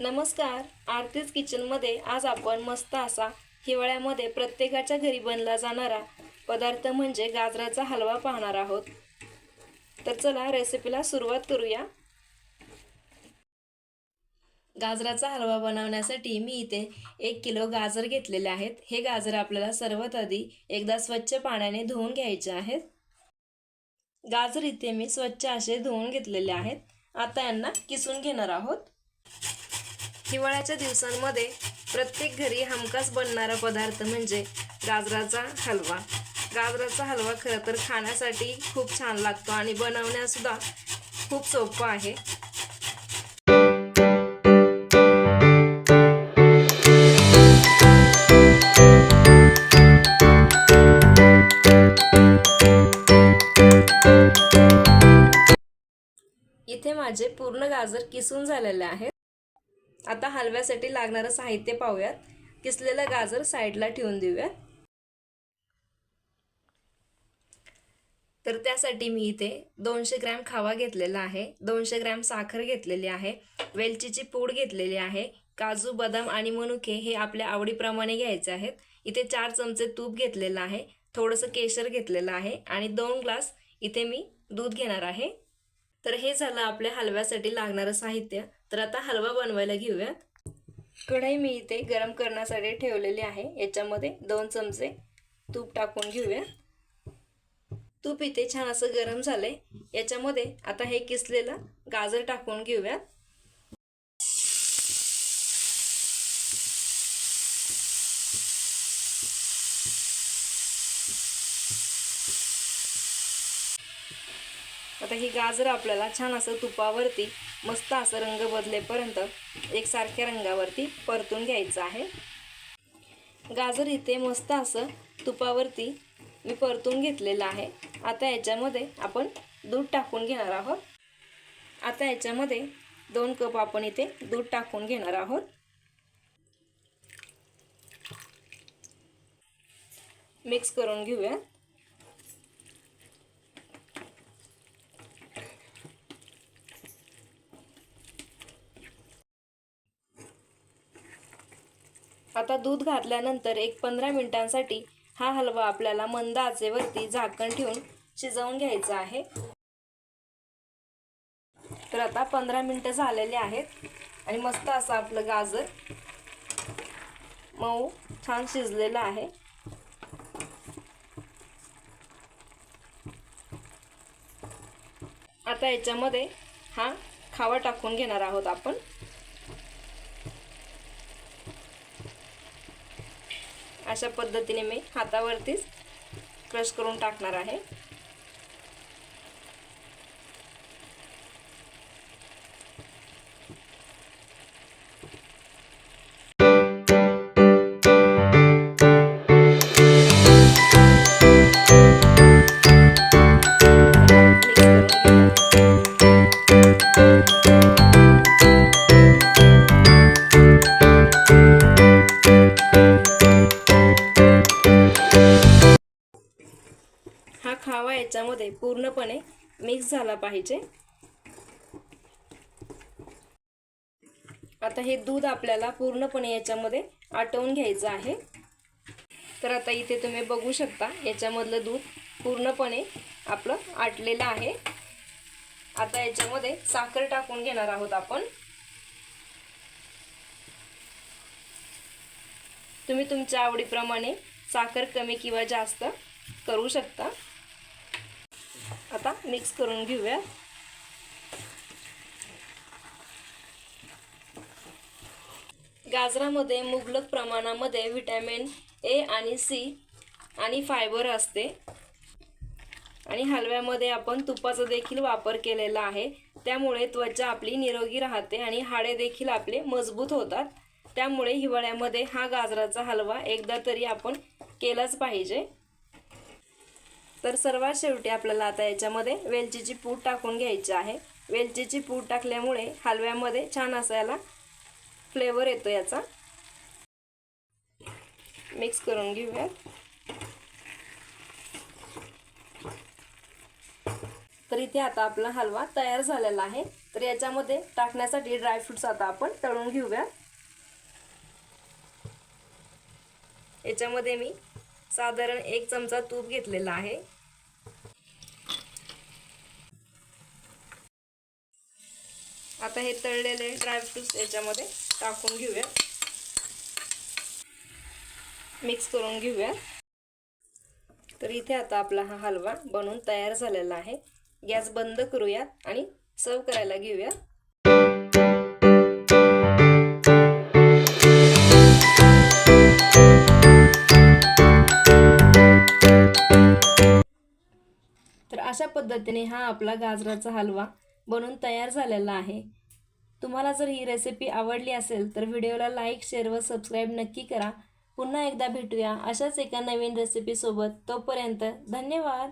नमस्कार. आरतीच किचनमध्ये आज आपण मस्त असा हिवाळ्यामध्ये प्रत्येकाच्या घरी बनला जाणारा पदार्थ म्हणजे गाजराचा हलवा पाहणार आहोत. तर चला रेसिपीला सुरुवात करूया. गाजराचा हलवा बनवण्यासाठी मी इथे एक किलो गाजर घेतलेले आहेत. हे गाजर आपल्याला सर्वात आधी एकदा स्वच्छ पाण्याने धुवून घ्यायचे आहेत. गाजर इथे मी स्वच्छ असे धुवून घेतलेले आहेत. आता यांना किसून घेणार आहोत. हिवाळ्याच्या दिवसांमध्ये प्रत्येक घरी हमखास बनणारा पदार्थ म्हणजे गाजराचा हलवा. गाजराचा हलवा खरं तर खाण्यासाठी खूप छान लागतो आणि बनवण्यासुद्धा खूप सोपं आहे. इथे माझे पूर्ण गाजर किसून झालेले आहेत. आता हलव्यासाठी लागणारं साहित्य पाहूयात. किसलेलं गाजर साईडला ठेवून देऊयात. तर त्यासाठी मी इथे दोनशे ग्रॅम खावा घेतलेला आहे. दोनशे ग्रॅम साखर घेतलेली आहे. वेलचीची पूड घेतलेली आहे. काजू बदाम आणि मनुके हे आपल्या आवडीप्रमाणे घ्यायचे आहेत. इथे चार चमचे तूप घेतलेलं आहे. थोडंसं केशर घेतलेलं आहे. आणि दोन ग्लास इथे मी दूध घेणार आहे. तर हे झालं आपल्या हलव्यासाठी लागणारं साहित्य. तर आता हलवा बनवायला घेऊयात. कढई मी इथे गरम करण्यासाठी ठेवलेली आहे. याच्यामध्ये दोन चमचे तूप टाकून घेऊया. तूप इथे छान असं गरम झालंय. याच्यामध्ये आता हे किसलेलं गाजर टाकून घेऊयात. आता ही गाजर आपल्याला छान असं तुपावरती मस्त असं रंग बदलेपर्यंत एकसारख्या रंगावरती परतून घ्यायचं आहे. गाजर इथे मस्त असं तुपावरती मी परतून घेतलेलं आहे. आता याच्यामध्ये आपण दूध टाकून घेणार आहोत. आता याच्यामध्ये दोन कप आपण इथे दूध टाकून घेणार आहोत. मिक्स करून घेऊया. आता दूध घातल्यानंतर एक पंधरा मिनिटांसाठी हा हलवा आपल्याला मंद आचेवरती झाकण ठेवून शिजवून घ्यायचा आहे. तर आता पंधरा मिनटं झालेले आहेत आणि मस्त असं आपलं गाजर मऊ छान शिजलेलं आहे. आता याच्यामध्ये हा खावा टाकून घेणार आहोत आपण. अशा पद्धतीने मी हातावरतीच क्रश करून टाकणार आहे. खावा पूर्णपणे मिक्स झाला पाहिजे. आता हे दूध आपल्याला पूर्णपणे याच्यामध्ये आटवून घ्यायचं आहे. तर आता इथे तुम्ही बघू शकता याच्यामधलं दूध पूर्णपणे आपलं आटलेलं आहे. आता याच्यामध्ये साखर टाकून घेणार आहोत आपण. तुम्ही तुमच्या आवडीप्रमाणे साखर कमी किंवा जास्त करू शकता. आता मिक्स करून घेऊया. गाजरामध्ये मुबलक प्रमाणामध्ये व्हिटॅमिन ए आणि सी आणि फायबर असते. आणि हलव्यामध्ये आपण तुपाचा देखील वापर केलेला आहे. त्यामुळे त्वचा आपली निरोगी राहते आणि हाडे देखील आपले मजबूत होतात. त्यामुळे हिवाळ्यामध्ये हा गाजराचा हलवा एकदा तरी आपण केलाच पाहिजे. तर सर्वात शेवटी आपल्याला आता याच्यामध्ये वेलचीची पूड टाकून घ्यायची आहे. वेलचीची पूड टाकल्यामुळे हलव्यामध्ये छान असायला फ्लेवर येतो याचा. मिक्स करून घेऊयात. तर इथे आता आपला हलवा तयार झालेला आहे. तर याच्यामध्ये टाकण्यासाठी ड्रायफ्रुट्स आता आपण तळून घेऊया याच्यामध्ये मी साधारण एक चमचा तूप घेतलेला आहे. आता हे तळलेले ड्रायफ्रुट्स याच्यामध्ये टाकून घेऊया. मिक्स करून घेऊया. तर इथे आता आपला हा हलवा बनवून तयार झालेला आहे. गॅस बंद करूया आणि सर्व करायला घेऊया. पद्धतीने हा आपला गाजराचा हलवा बनून तयार झालेला आहे. तुम्हाला जर ही रेसिपी आवडली असेल तर व्हिडिओला लाईक शेअर व सबस्क्राईब नक्की करा. पुन्हा एकदा भेटूया अशाच एका नवीन रेसिपीसोबत तोपर्यंत धन्यवाद!